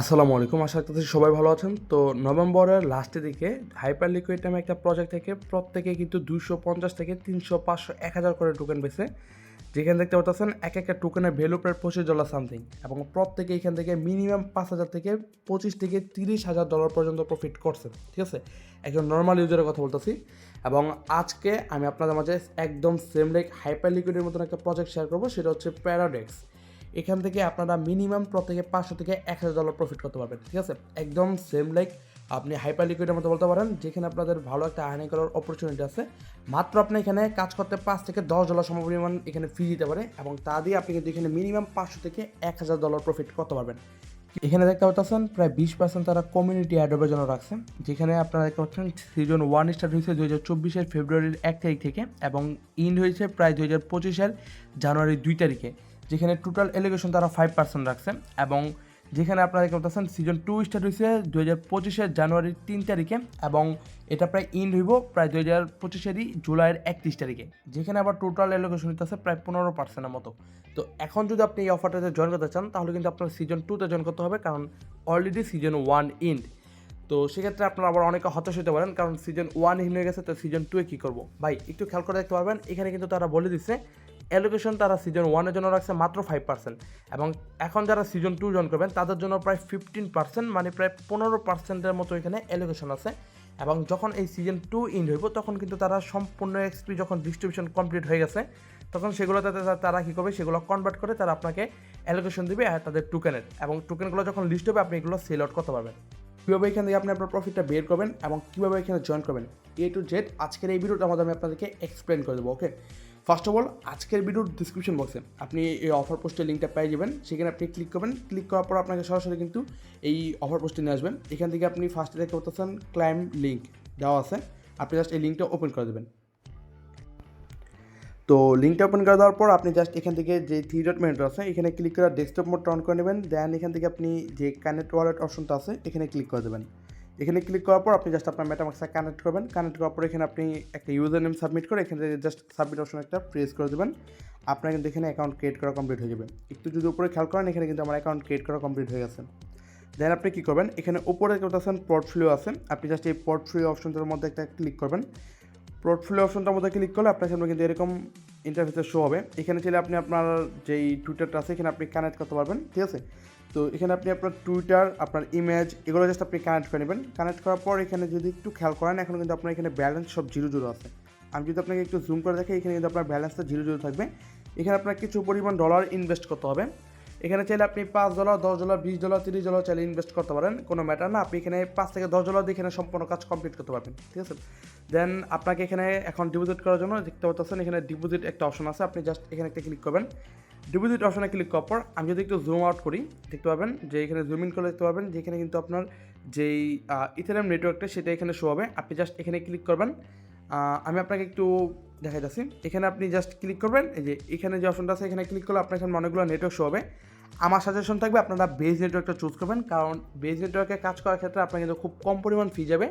আসসালামু আলাইকুম, আশা করতেছি সবাই ভালো আছেন। তো নভেম্বরের লাস্টের দিকে হাইপার লিকুইড নামে একটা প্রজেক্ট থেকে প্রত্যেকে কিন্তু দুশো পঞ্চাশ থেকে তিনশো পাঁচশো, এক হাজার করে টোকেন বেছে যেখানে দেখতে পাচ্ছেন এক একটা টোকেনের ভ্যালু প্রায় পঁচিশ ডলার সামথিং এবং প্রত্যেকে এখান থেকে মিনিমাম পাঁচ হাজার থেকে পঁচিশ থেকে তিরিশ হাজার ডলার পর্যন্ত প্রফিট করছেন, ঠিক আছে? একজন নর্মাল ইউজারের কথা বলতেছি। এবং আজকে আমি আপনাদের মাঝে একদম সেম লাইক হাইপার লিকুইডের মতন একটা প্রজেক্ট শেয়ার করব, সেটা হচ্ছে প্যারাডেক্স এখান থেকে আপনারা মিনিমাম প্রত্যেকে পাঁচশো থেকে এক হাজার ডলার প্রফিট করতে পারবেন, ঠিক আছে? একদম সেম লাইক আপনি হাইপার লিকুইডের মতো বলতে পারেন, যেখানে আপনাদের ভালো একটা আর্নিং করার অপরচুনিটি আছে। মাত্র আপনি এখানে কাজ করতে পাঁচ থেকে দশ ডলার সমপরিমাণ এখানে ফি দিতে পারে এবং তা দিয়ে আপনি কিন্তু এখানে মিনিমাম পাঁচশো থেকে এক হাজার ডলার প্রফিট করতে পারবেন। এখানে দেখতে পাচ্ছেন, প্রায় বিশ পার্সেন্ট তারা কমিউনিটি অ্যাডবের জন্য রাখছে, যেখানে আপনারা দেখতে পাচ্ছেন সিজন ওয়ান স্টার্ট হয়েছে দু হাজার চব্বিশের ফেব্রুয়ারির এক তারিখ থেকে এবং ইন্ড হয়েছে প্রায় দু হাজার পঁচিশের জানুয়ারির দুই তারিখে। যেখানে টোটাল এলিগেশন তারা ফাইভ পার্সেন্ট রাখছে এবং যেখানে আপনারা দেখতে পাচ্ছেন সিজন টু স্টার্ট হয়েছে দু হাজার পঁচিশের জানুয়ারির তিন তারিখে এবং এটা প্রায় ইন্ড হইব প্রায় দু হাজার পঁচিশেরই জুলাইয়ের একত্রিশ তারিখে। যেখানে আবার টোটাল এলোকেশন হইতেছে প্রায় পনেরো পার্সেন্টের মতো। তো এখন যদি আপনি এই অফারটাতে জয়েন করতে চান, তাহলে কিন্তু আপনার সিজন টুতে জয়েন করতে হবে কারণ অলরেডি সিজন ওয়ান ইন্ড তো সেক্ষেত্রে আপনারা আবার অনেকে হতাশ হতে পারেন কারণ সিজন ওয়ান হিন হয়ে গেছে, তো সিজন টুয়ে কী করব? ভাই, একটু খেয়াল করে দেখতে পারবেন, এখানে কিন্তু তারা বলে দিচ্ছে অ্যালোকেশন তারা সিজন ওয়ানের জন্য রাখছে মাত্র ফাইভ পার্সেন্ট এবং এখন যারা সিজন টু জয়েন করবেন, তাদের জন্য প্রায় ফিফটিন পার্সেন্ট মানে প্রায় পনেরো পার্সেন্টের মতো এখানে অ্যালোকেশন আছে। এবং যখন এই সিজন টু ইন হইব, তখন কিন্তু তারা সম্পূর্ণ এক্সপি যখন ডিস্ট্রিবিউশন কমপ্লিট হয়ে গেছে, তখন সেগুলোতে তা- তারা কী করবে? সেগুলো কনভার্ট করে তারা আপনাকে অ্যালোকেশন দেবে আর তাদের টোকেনের এবং টোকেনগুলো যখন লিস্ট হবে, আপনি এগুলো সেল আউট করতে পারবেন। কীভাবে এখান থেকে আপনি আপনার প্রফিটটা বের করবেন এবং কীভাবে এখানে জয়েন করবেন? এ টু জেড আজকের এই ভিডিওটা আমাদের আমি আপনাদেরকে এক্সপ্লেন করে দেবো ওকে ফার্স্ট অফ অল আজকের ভিডিওর ডিসক্রিপশন বক্সে আপনি এই অফার পোস্টের লিঙ্কটা পেয়ে যাবেন। সেখানে আপনি ক্লিক করবেন। ক্লিক করার পর আপনাকে সরাসরি কিন্তু এই অফার পোস্টে নিয়ে আসবেন। এখান থেকে আপনি ফার্স্টে দেখতে পাচ্ছেন ক্লাইম লিঙ্ক দেওয়া আছে। আপনি জাস্ট এই লিঙ্কটা ওপেন করে দেবেন। তো লিঙ্কটা ওপেন করে দেওয়ার পর আপনি জাস্ট এখান থেকে যে থ্রি ডট মেনুটা আছে, এখানে ক্লিক করে ডেস্কটপ মোডটা অন করে নেবেন। দেন এখান থেকে আপনি যে কানেক্ট ওয়ালেট অপশনটা আছে, এখানে ক্লিক করে দেবেন। এখানে ক্লিক করার পর আপনি জাস্ট আপনার মেটামাক্সে কানেক্ট করবেন। কানেক্ট করার পর এখানে আপনি একটা ইউজার নেম সাবমিট করে এখানে জাস্ট সাবমিট অপশন একটা প্রেস করে দেবেন। আপনার কিন্তু এখানে অ্যাকাউন্ট ক্রিয়েট করা কমপ্লিট হয়ে যাবে। একটু যদি উপরে খেয়াল করেন, এখানে কিন্তু আমার অ্যাকাউন্ট ক্রিয়েট করা কমপ্লিট হয়ে গেছে। দেন আপনি কী করবেন, এখানে উপরে আছেন পোর্টফোলিও আছে। আপনি জাস্ট এই পোর্টফোলিও অপশনটার মধ্যে একটা ক্লিক করবেন। পোর্টফোলিও অপশনটার মধ্যে ক্লিক করলে আপনার সামনে কিন্তু এরকম ইন্টারফেসে শো হবে। এখানে চাইলে আপনি আপনার যেই টুইটারটা আছে, এখানে আপনি কানেক্ট করতে পারবেন, ঠিক আছে? তো এখানে আপনি আপনার টুইটার আপনার ইমেজ এগুলো জাস্ট আপনি কানেক্ট করে নেবেন। কানেক্ট করার পর এখানে যদি একটু খেয়াল করেন, এখন কিন্তু আপনার এখানে ব্যালেন্স সব জিরো জিরো আছে। আমি যদি আপনাকে একটু জুম করে দেখি এখানে কিন্তু আপনার ব্যালেন্সটা জিরো জিরো থাকবে। এখানে আপনার কিছু পরিমাণ ডলার ইনভেস্ট করতে হবে। এখানে চাইলে আপনি পাঁচ ডলার দশ ডলার বিশ ডলার তিরিশ ডলার চাইলে ইনভেস্ট করতে পারেন, কোনো ম্যাটার না। আপনি এখানে পাঁচ থেকে দশ ডলার দিয়ে এখানে সম্পূর্ণ কাজ কমপ্লিট করতে পারবেন, ঠিক আছে? দেন আপনাকে এখানে এখন ডিপোজিট করার জন্য দেখতে পাচ্ছেন এখানে ডিপোজিট একটা অপশন আছে। আপনি জাস্ট এখানে একটা ক্লিক করবেন। ডিপোজিট অপশনে ক্লিক করার পর আমি যদি একটু জুম আউট করি, দেখতে পাবেন যে এখানে জুম ইন করে দেখতে পাবেন যে এখানে কিন্তু আপনার যেই ইথারিয়াম নেটওয়ার্কটা সেটা এখানে শো হবে। আপনি জাস্ট এখানে ক্লিক করবেন। আমি আপনাকে একটু দেখা যাচ্ছি এখানে আপনি জাস্ট ক্লিক করবেন। এই যে এখানে যে অপশনটা আছে, এখানে ক্লিক করলে আপনার এখানে অনেকগুলো নেটওয়ার্ক শো হবে। আমার সাজেশন থাকবে আপনারা বেজ নেটওয়ার্কটা চুজ করবেন। কারণ বেজ নেটওয়ার্কে কাজ করার ক্ষেত্রে আপনার কিন্তু খুব কম পরিমাণ ফি যাবে।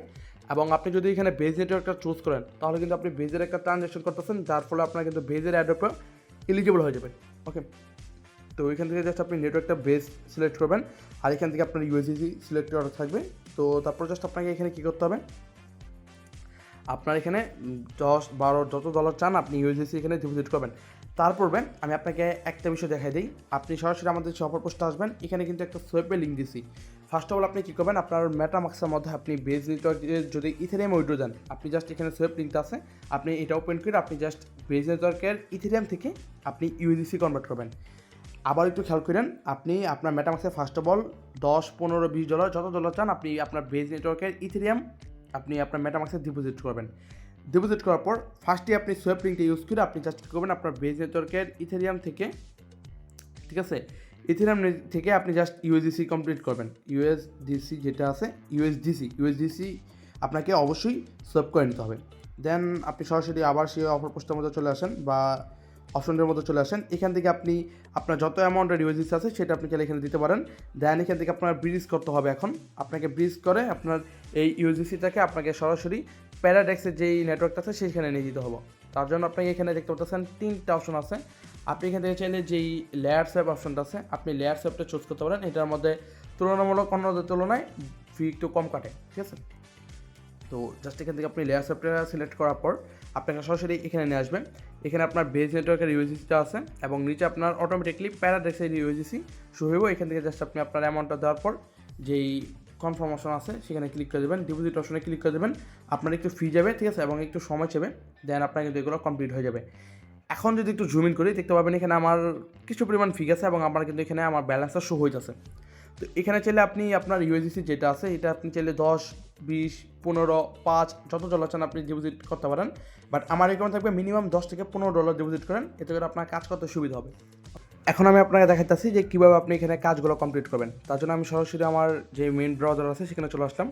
এবং আপনি যদি এখানে বেজ নেটওয়ার্কটা চুজ করেন, তাহলে কিন্তু আপনি বেজের একটা ট্রানজ্যাকশন করতেছেন, যার ফলে আপনার কিন্তু বেজের অ্যাডপে এলিজিবল হয়ে যাবে ওকে তো এখান থেকে জাস্ট আপনি নেটওয়ার্কটা বেস সিলেক্ট করবেন, আর এখান থেকে আপনার ইউএসডিসি সিলেক্ট করা থাকবে। তো তারপর জাস্ট আপনাকে এখানে কী করতে হবে? আপনার এখানে দশ, বারো যত ডলার চান, আপনি ইউএসডিসি এখানে ডিপোজিট করবেন। তারপরে আমি আপনাকে একটা বিষয় দেখাই দিই। আপনি সরাসরি আমাদের সফর পোস্টে আসবেন। এখানে কিন্তু একটা সোয়েপে লিঙ্ক দিছি। ফার্স্ট অফ অল আপনি কী করবেন? আপনার মেটামাক্সের মধ্যে আপনি বেজ নেটওয়ার্কের যদি ইথেরিয়াম উইড্রো দেন, আপনি জাস্ট এখানে সোয়েপ লিঙ্কটা আছে। আপনি এটা ওপেন করে আপনি জাস্ট বেজ নেটওয়ার্কের ইথেরিয়াম থেকে আপনি ইউএসডিসি কনভার্ট করবেন। আবার একটু খেয়াল করেন, আপনি আপনার মেটামাক্সে ফার্স্ট অফ অল দশ, পনেরো, বিশ ডলার যত ডলার চান, আপনি আপনার বেজ নেটওয়ার্কের ইথেরিয়াম আপনি আপনার মেটামাক্সে ডিপোজিট করবেন। ডিপোজিট করার পর ফার্স্টে আপনি সোয়েপ লিঙ্কটা ইউজ করে আপনি জাস্ট কী করবেন? আপনার বেজ নেটওয়ার্কের ইথেরিয়াম থেকে, ঠিক আছে? ইথেরিয়াম থেকে আপনি জাস্ট ইউএসডিসি কমপ্লিট করবেন। ইউএসডিসি যেটা আছে ইউএসডিসি ইউএসডিসি আপনাকে অবশ্যই সোয়েপ করে নিতে হবে। দেন আপনি সরাসরি আবার সেই অফার পোস্টের মধ্যে চলে আসেন বা অপশনের মধ্যে চলে আসেন। এখান থেকে আপনি আপনার যত অ্যামাউন্টের ইউএসডিসি আছে, সেটা আপনি চাইলে এখানে দিতে পারেন। দেন এখান থেকে আপনার ব্রিজ করতে হবে এখন। আপনাকে ব্রিজ করে আপনার এই ইউএসডিসিটাকে আপনাকে সরাসরি প্যারাডেক্সের যেই নেটওয়ার্কটা আছে সেইখানে নিয়ে যেতে হবে। তার জন্য আপনাকে এখানে দেখতে পাচ্ছেন তিনটা অপশন আছে। আপনি এখান থেকে চাইলে যেই লেয়ার স্যাপ অপশনটা আছে, আপনি লেয়ার স্যাপটা চুজ করতে পারেন। এটার মধ্যে তুলনামূলক অন্যদের তুলনায় ফি একটু কম কাটে, ঠিক আছে? তো জাস্ট এখান থেকে আপনি লেয়ার সফটওয়্যার সিলেক্ট করার পর আপনাকে সরাসরি এখানে নিয়ে আসবেন। এখানে আপনার বেজ নেটওয়ার্কের ইউএসিসিটা আছে এবং নিচে আপনার অটোমেটিকলি প্যারাডেক্সের ইউএসিসি শো হইব। এখান থেকে জাস্ট আপনি আপনার অ্যামাউন্টটা দেওয়ার পর যেই কনফার্মেশন আছে, সেখানে ক্লিক করে দেবেন। ডিপোজিট অপশনে ক্লিক করে দেবেন। আপনার একটু ফি যাবে, ঠিক আছে? এবং একটু সময় চাবে দেন আপনার কিন্তু এগুলো কমপ্লিট হয়ে যাবে। এখন যদি একটু জুম ইন করি, দেখতে পাবেন এখানে আমার কিছু পরিমাণ ফিগ আছে এবং আমার কিন্তু এখানে আমার ব্যালেন্সটা শো হইতেছে। তো এখানে চাইলে আপনি আপনার ইউএসডিসি যেটা আছে, এটা আপনি চাইলে দশ, বিশ, পনেরো, পাঁচ, যত ডলার চান আপনি ডিপোজিট করতে পারেন। বাট আমার এখানে থাকবে মিনিমাম দশ থেকে পনেরো ডলার ডিপোজিট করেন, এতে করে আপনার কাজ করতে সুবিধা হবে। এখন আমি আপনাকে দেখাইতেছি যে কীভাবে আপনি এখানে কাজগুলো কমপ্লিট করবেন। তার জন্য আমি সরাসরি আমার যে মেন ব্রাউজার আছে, সেখানে চলে আসলাম।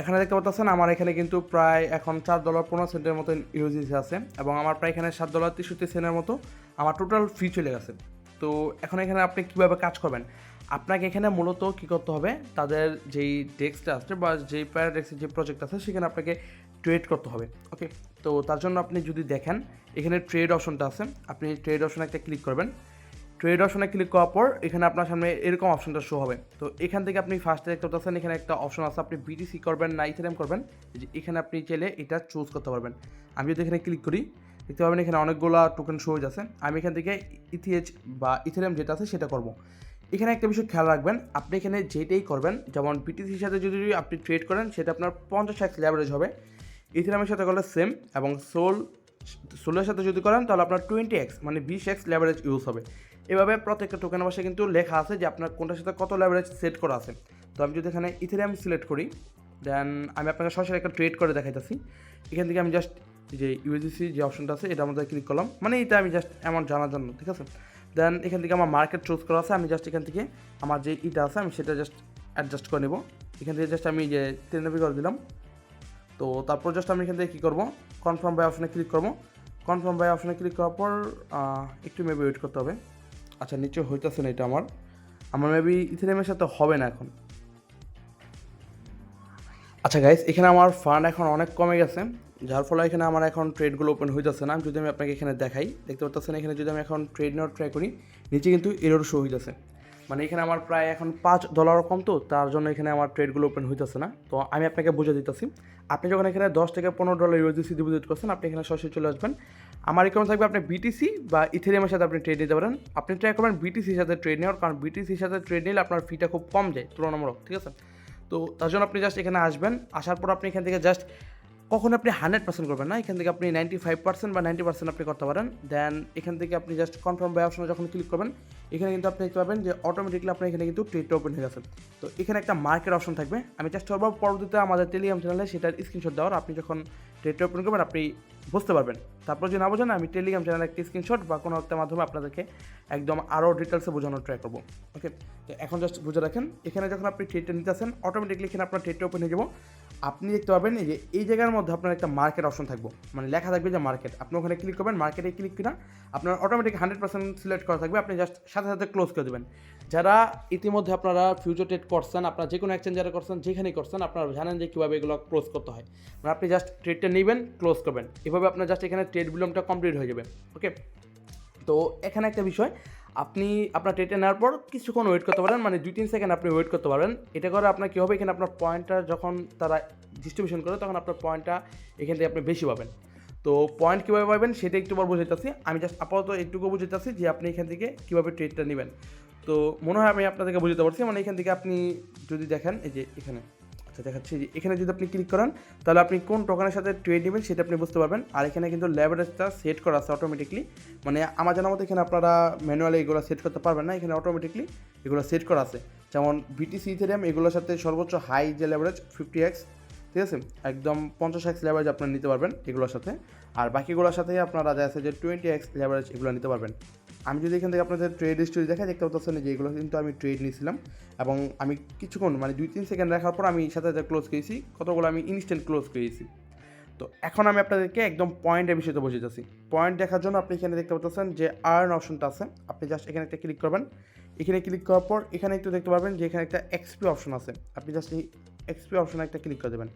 এখানে দেখতে পাচ্ছেন আমার এখানে কিন্তু প্রায় এখন চার ডলার পনেরো সেন্টের মতো ইউজিসি আছে এবং আমার প্রায় এখানে সাত ডলার তেষট্টি সেন্টের মতো আমার টোটাল ফি চলে গেছে। তো এখন এখানে আপনি কীভাবে কাজ করবেন? আপনাকে এখানে মূলত কী করতে হবে? তাদের যেই ডেস্কটা আছে বা যেই প্যারাডেক্সের যে প্রজেক্ট আছে, সেখানে আপনাকে ট্রেড করতে হবে ওকে তো তার জন্য আপনি যদি দেখেন, এখানে ট্রেড অপশনটা আছে, আপনি ট্রেড অপশনে একটা ক্লিক করবেন। ট্রেড অপশনে ক্লিক করার পর এখানে আপনার সামনে এরকম অপশনটা শো হবে। তো এখান থেকে আপনি ফার্স্টে দেখতে পাচ্ছেন, এখানে একটা অপশন আছে, আপনি বিটিসি করবেন না ইথেরিয়াম করবেন যে এখানে আপনি চাইলে এটা চুজ করতে পারবেন। আমি যদি এখানে ক্লিক করি, দেখতে পাবেন এখানে অনেকগুলো টোকেন শো হয়ে যাচ্ছে। আমি এখান থেকে ইথিএচ বা ইথেরিয়াম যেটা আছে সেটা করব। এখানে একটা বিষয় খেয়াল রাখবেন, আপনি এখানে যেটাই করবেন, যেমন বিটিসির সাথে যদি আপনি ট্রেড করেন, সেটা আপনার পঞ্চাশ এক্স ল্যাভারেজ হবে। ইথেরিয়ামের সাথে করলে সেম এবং সোল সোলের সাথে যদি করেন, তাহলে আপনার টোয়েন্টি এক্স মানে বিশ এক্স ল্যাভারেজ ইউজ হবে। এভাবে প্রত্যেকটা টোকেনের পাশে কিন্তু লেখা আছে যে আপনার কোনটার সাথে কত লেভারেজ সেট করা আছে। তো আমি যদি এখানে ইথেরিয়াম সিলেক্ট করি দেন আমি আপনাকে সরাসরি একটা ট্রেড করে দেখাইতেছি। এখান থেকে আমি জাস্ট যে ইউএসডিসি যে অপশনটা আছে এটার মধ্যে ক্লিক করলাম। মানে এটা আমি জাস্ট এমন জানার জন্য, ঠিক আছে? দেন এখান থেকে আমার মার্কেট চুজ করা আছে, আমি জাস্ট এখান থেকে আমার যে ইটা আছে, আমি সেটা জাস্ট অ্যাডজাস্ট করে নেব। এখান থেকে জাস্ট আমি যে টেনবি করে দিলাম। তো তারপর জাস্ট আমি এখান থেকে কী করব? কনফার্ম বাই অপশনে ক্লিক করব। কনফার্ম বাই অপশনে ক্লিক করার পর একটু মেবি ওয়েট করতে হবে। আচ্ছা নিচে হইতেছে না এটা আমার। আমার মেবি ইথেরিয়ামের সাথে হবে না এখন। আচ্ছা গাইস এখানে আমার ফান্ড এখন অনেক কমে গেছে, যার ফলে এখানে আমার এখন ট্রেডগুলো ওপেন হইতেছে না। যদি আমি আপনাকে এখানে দেখাই, দেখতে পাচ্ছেন এখানে যদি আমি এখন ট্রেড নেওয়ার ট্রাই করি, নিচে কিন্তু এরর শো হইতেছে। মানে এখানে আমার প্রায় এখন পাঁচ ডলার কম তো, তার জন্য এখানে আমার ট্রেডগুলো ওপেন হইতেছে না। তো আমি আপনাকে বুঝে দিতেছি, আপনি যখন এখানে দশ থেকে পনেরো ডলার ইউএসডিসি ডিপোজিট করছেন, আপনি এখানে সরাসরি চলে আসবেন। আমার এখানে থাকবে আপনি বিটিসি বা ইথেরিয়ামের সাথে আপনি ট্রেড নিতে পারেন। আপনি ট্রাই করবেন বিটিসির সাথে ট্রেড নেওয়ার, কারণ বিটিসির সাথে ট্রেড নিলে আপনার ফিটা খুব কম যায়, তুলনামূলক, ঠিক আছে? তো তার জন্য আপনি জাস্ট এখানে আসবেন, আসার পর আপনি এখান থেকে জাস্ট কখন আপনি হান্ড্রেড পার্সেন্ট করবেন না, এখান থেকে আপনি নাইনটি ফাইভ পার্সেন্ট বা নাইনটি পার্সেন্ট আপনি করতে পারেন। দেন এখান থেকে আপনি জাস্ট কনফার্ম বাই অপশনে যখন ক্লিক করবেন, এখানে কিন্তু আপনি দেখতে পাবেন যে অটোমেটিকলি আপনার এখানে কিন্তু ট্রেডটা ওপেন হয়ে গেছে। তো এখানে একটা মার্কেট অপশন থাকবে। আমি চেষ্টা করব পরবর্তীতে আমাদের টেলিগ্রাম চ্যানেলে সেটার স্ক্রিনশট দেওয়ার, আপনি যখন ট্রেডটা ওপেন করবেন, আপনি বুঝতে পারবেন। তারপর যদি না বোঝেন, আমি টেলিগ্রাম চ্যানেলে একটি স্ক্রিনশট বা কোনো একটা মাধ্যমে আপনাদেরকে একদম আরও ডিটেলসে বোঝানোর ট্রাই করব। ওকে তো এখন জাস্ট বুঝে রাখেন। এখানে যখন আপনি ট্রেডটা নিতে আসেন অটোমেটিকলি এখানে আপনার ট্রেডটা ওপেন হয়ে যাব। আপনি দেখতে পাবেন এই যে, এই জায়গার মধ্যে আপনার একটা মার্কেট অপশন থাকব। মানে লেখা থাকবে যে মার্কেট আপনি ওখানে ক্লিক করবেন মার্কেটে ক্লিক কিনা আপনার অটোমেটিক হান্ড্রেড পার্সেন্ট সিলেক্ট করা থাকবে, আপনি জাস্ট সাথে সাথে ক্লোজ করে দেবেন। যারা ইতিমধ্যে আপনারা ফিউচার ট্রেড করছেন, আপনারা যে কোনো এক্সচেঞ্জারে করছেন, যেখানেই করছেন, আপনারা জানেন যে কীভাবে এগুলো ক্লোজ করতে হয়। মানে আপনি জাস্ট ট্রেডটা নেবেন ক্লোজ করবেন। এভাবে আপনার জাস্ট এখানে ট্রেড বিলমটা কমপ্লিট হয়ে যাবে ওকে তো এখানে একটা বিষয় আপনি আপনার ট্রেটে নেওয়ার পর কিছুক্ষণ ওয়েট করতে পারেন মানে দুই তিন সেকেন্ড আপনি ওয়েট করতে পারেন। এটা করে আপনার কী হবে? এখানে আপনার পয়েন্টটা যখন তারা ডিস্ট্রিবিউশন করে, তখন আপনার পয়েন্টটা এখান থেকে আপনি বেশি পাবেন। তো পয়েন্ট কীভাবে পাবেন সেটা একটু পর বুঝাইতেছি আমি জাস্ট আপাতত একটুকু বুঝাইতেছি যে আপনি এখান থেকে কীভাবে ট্রেডটা নেবেন। তো মনে হয় আমি আপনাদেরকে বুঝতে পারছি। মানে এখান থেকে আপনি যদি দেখেন, এই যে এখানে। আচ্ছা দেখাচ্ছি যে এখানে যদি আপনি ক্লিক করেন, তাহলে আপনি কোন টোকানের সাথে ট্রেড নেবেন সেটা আপনি বুঝতে পারবেন। আর এখানে কিন্তু লেভারেজটা সেট করা আছে অটোমেটিকলি মানে আমার জানার মতো এখানে আপনারা ম্যানুয়ালি এগুলো সেট করতে পারবেন না। এখানে অটোমেটিকলি এগুলো সেট করা আছে। যেমন বিটিসি ইথেরিয়াম এগুলোর সাথে সর্বোচ্চ হাই যে লেভারেজ ফিফটি এক্স ঠিক আছে? একদম পঞ্চাশ এক্স লেভারেজ আপনারা নিতে পারবেন এগুলোর সাথে। আর বাকিগুলোর সাথে আপনারা যা আছে যে টোয়েন্টি এক্স লেভারেজ এগুলো নিতে পারবেন। আমি যদি এখান থেকে আপনাদের ট্রেড হিস্টোরি দেখাই, দেখতে পাচ্ছেন যে এগুলো কিন্তু আমি ট্রেড নিয়েছিলাম। এবং আমি কিছুক্ষণ মানে দুই তিন সেকেন্ড রাখার পর আমি সাথে সাথে ক্লোজ করেছি। কতগুলো আমি ইনস্ট্যান্ট ক্লোজ করেছি। তো এখন আমি আপনাদেরকে একদম পয়েন্টের বিষয়তে বসে যাচ্ছি। পয়েন্ট দেখার জন্য আপনি এখানে দেখতে পাচ্ছেন যে আর্ন অপশনটা আছে। আপনি জাস্ট এখানে একটা ক্লিক করবেন। এখানে ক্লিক করার পর এখানে একটু দেখতে পারবেন যে এখানে একটা এক্সপি অপশন আছে। আপনি জাস্ট এই এক্সপি অপশনে একটা ক্লিক করে দেবেন।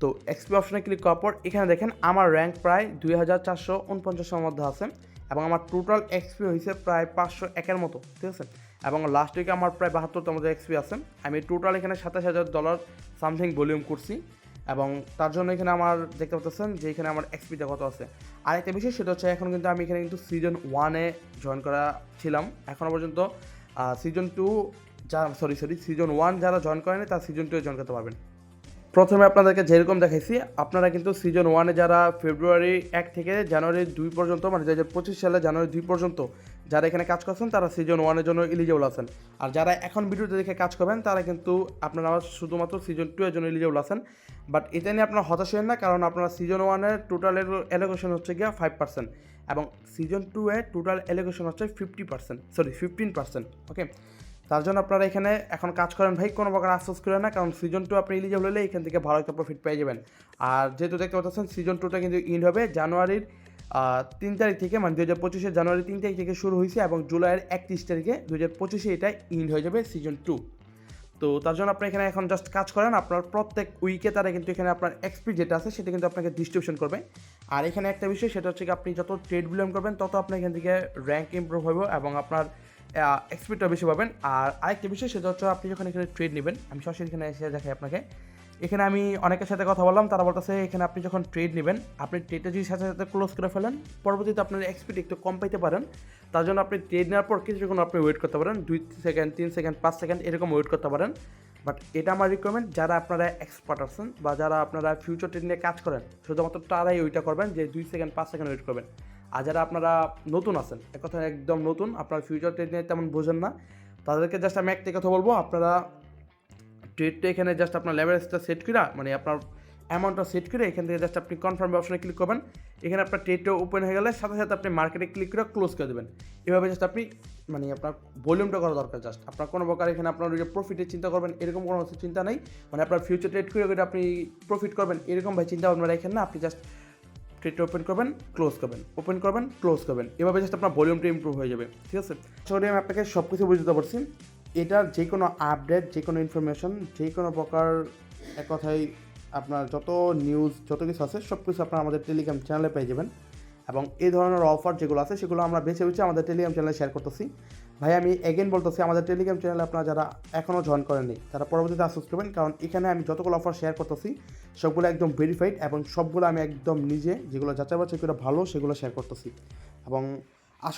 তো এক্সপি অপশনে ক্লিক করার পর এখানে দেখেন আমার র্যাঙ্ক প্রায় দুই হাজার চারশো উনপঞ্চাশের মধ্যে আছে। এবং আমার টোটাল এক্সপি হয়েছে প্রায় পাঁচশো একের মতো, ঠিক আছে? এবং লাস্ট উইকে আমার প্রায় বাহাত্তরতম যে এক্সপি আছে। আমি টোটাল এখানে সাতাশ হাজার ডলার সামথিং ভলিউম করছি এবং তার জন্য এখানে আমার দেখতে পাচ্ছেন যে এখানে আমার এক্সপিটা কত আছে। আর একটা বিষয় সেটা হচ্ছে এখন কিন্তু আমি এখানে কিন্তু সিজন ওয়ানে জয়েন করা ছিলাম। এখনও পর্যন্ত সিজন টু যা সরি সরি সিজন ওয়ান যারা জয়েন করেনি তারা সিজন টুয়ে জয়েন করতে পারবেন। প্রথমে আপনাদেরকে যেরকম দেখাইছি, আপনারা কিন্তু সিজন ওয়ানে যারা ফেব্রুয়ারি এক থেকে জানুয়ারি দুই পর্যন্ত মানে দু হাজার পঁচিশ সালে জানুয়ারি দুই পর্যন্ত যারা এখানে কাজ করছেন, তারা সিজন ওয়ানের জন্য এলিজিবল আছেন। আর যারা এখন ভিডিওতে দেখে কাজ করবেন, তারা কিন্তু আপনারা শুধুমাত্র সিজন টু এর জন্য এলিজিবল আছেন। বাট এটা নিয়ে আপনারা হতাশ হবেন না, কারণ আপনারা সিজন ওয়ানের টোটাল এলোকেশন হচ্ছে গিয়ে ফাইভ পার্সেন্ট এবং সিজন টু এর টোটাল এলোকেশন হচ্ছে fifty percent sorry fifteen percent okay তার জন্য আপনারা এখানে এখন কাজ করেন ভাই, কোনো প্রকার আফসোস করেন না, কারণ সিজন টু আপনি এলিজিবল হলে এখান থেকে ভালো একটা প্রফিট পেয়ে যাবেন। আর যেহেতু দেখতে পাচ্ছেন সিজন টুটা কিন্তু ইন্ড হবে জানুয়ারির তিন তারিখ থেকে মানে দু হাজার পঁচিশে জানুয়ারি তিন তারিখ থেকে শুরু হয়েছে এবং জুলাইয়ের একত্রিশ তারিখে দু হাজার পঁচিশে এটা ইন্ড হয়ে যাবে সিজন টু তো তার জন্য আপনি এখানে এখন জাস্ট কাজ করেন, আপনার প্রত্যেক উইকে তারা কিন্তু এখানে আপনার এক্সপি যেটা আছে, সেটা কিন্তু আপনাকে ডিস্ট্রিবিউশন করবে। আর এখানে একটা বিষয়, সেটা হচ্ছে আপনি যত ট্রেড বিলিয়ন করবেন, তত আপনার এখান থেকে র্যাঙ্ক ইমপ্রুভ হবে এবং আপনার এক্সপিটা বেশি পাবেন। আর আরেকটা বিষয়, সেটা হচ্ছে আপনি যখন এখানে ট্রেড নেবেন, আমি সরাসরি এখানে এসে দেখাই আপনাকে। এখানে আমি অনেকের সাথে কথা বললাম, তারা বলতেছে এখানে আপনি যখন ট্রেড নেবেন, আপনি ট্রেডটা যদি সাথে সাথে ক্লোজ করে ফেলেন, পরবর্তীতে আপনার এক্সপিড একটু কম পাইতে পারেন। তার জন্য আপনি ট্রেড নেওয়ার পর কিছুক্ষণ আপনি ওয়েট করতে পারেন, দুই সেকেন্ড তিন সেকেন্ড পাঁচ সেকেন্ড এরকম ওয়েট করতে পারেন। বাট এটা আমার রিকোয়ারমেন্ট যারা আপনারা এক্সপার্ট আছেন বা যারা আপনারা ফিউচার ট্রেড নিয়ে কাজ করেন, শুধুমাত্র তারাই ওইটা করবেন যে দুই সেকেন্ড পাঁচ সেকেন্ড ওয়েট করবেন। আর যারা আপনারা নতুন আছেন, এক কথা একদম নতুন, আপনার ফিউচার ট্রেড নিয়ে তেমন বোঝেন না। তাদেরকে জাস্ট আমি একটা কথা বলব, আপনারা ট্রেডটা এখানে জাস্ট আপনার লেভারেজটা সেট করে মানে আপনার অ্যামাউন্টটা সেট করে, এখান থেকে জাস্ট আপনি কনফার্ম অপশনে ক্লিক করবেন। এখানে আপনার ট্রেডটা ওপেন হয়ে গেলে সাথে সাথে আপনি মার্কেটে ক্লিক করে ক্লোজ করে দেবেন। এভাবে জাস্ট আপনি মানে আপনার ভলিউমটা করা দরকার জাস্ট আপনার কোনো প্রকার এখানে আপনার যে প্রফিটের চিন্তা করবেন, এরকম কোনো চিন্তা নেই। মানে আপনার ফিউচার ট্রেড করে করে আপনি প্রফিট করবেন, এরকম ভাই চিন্তা ভাবনা রাখেন না, আপনি জাস্ট ট্রেডটা ওপেন করবেন ক্লোজ করবেন ওপেন করবেন ক্লোজ করবেন। এভাবে জাস্ট আপনার ভলিউমটা ইমপ্রুভ হয়ে যাবে, ঠিক আছে? সরি আমি আপনাকে সব কিছু বুঝতে পারছি। এটার যে কোনো আপডেট যে কোনো ইনফরমেশন যে কোনো প্রকার এক কথায় আপনার যত নিউজ যত কিছু আছে সব কিছু আপনার আমাদের টেলিগ্রাম চ্যানেলে পেয়ে যাবেন। এবং এই ধরনের অফার যেগুলো আছে, সেগুলো আমরা বেছে বেছে আমাদের টেলিগ্রাম চ্যানেলে শেয়ার করতেছি। ভাই, আমি এগেন বলতেছি, আমাদের টেলিগ্রাম চ্যানেলে আপনারা যারা এখনও জয়েন করেননি, তারা পরবর্তীতে আসুস করবেন। কারণ এখানে আমি যতগুলো অফার শেয়ার করতেছি, সবগুলো একদম ভেরিফাইড এবং সবগুলো আমি একদম নিজে যেগুলো যাচাই বাছাই করে ভালো, সেগুলো শেয়ার করতেছি। এবং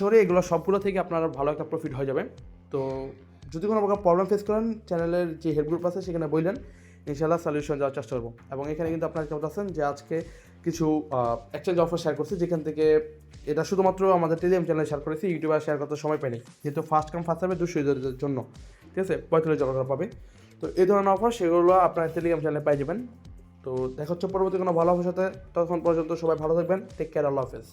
করি এগুলো সবগুলো থেকে আপনার ভালো একটা প্রফিট হয়ে যাবে। তো যদি কোনো প্রকার প্রবলেম ফেস করেন চ্যানেলের যে হেল্প গ্রুপ আছে, সেখানে বললেন। ইনশাল্লাহ সলিউশন যাওয়ার চেষ্টা করব। এবং এখানে কিন্তু আপনারা কেমন আছেন যে আজকে কিছু এক্সচেঞ্জ অফার শেয়ার করছি, যেখান থেকে এটা শুধুমাত্র আমাদের টেলিগ্রাম চ্যানেলে শেয়ার করেছি ইউটিউবে শেয়ার করতে সময় পাইনি। যেহেতু ফার্স্ট কাম ফার্স্ট সার্ভে দুশো ইউজারদের জন্য, ঠিক আছে? পঁয়তাল্লিশ টাকা পাবে। তো এই ধরনের অফার সেগুলো আপনার টেলিগ্রাম চ্যানেলে পাই যাবেন। তো দেখা হচ্ছে পরবর্তী কোনো ভালো অফার সাথে তখন পর্যন্ত সবাই ভালো থাকবেন। টেক কেয়ার আল্লাহ হাফেজ।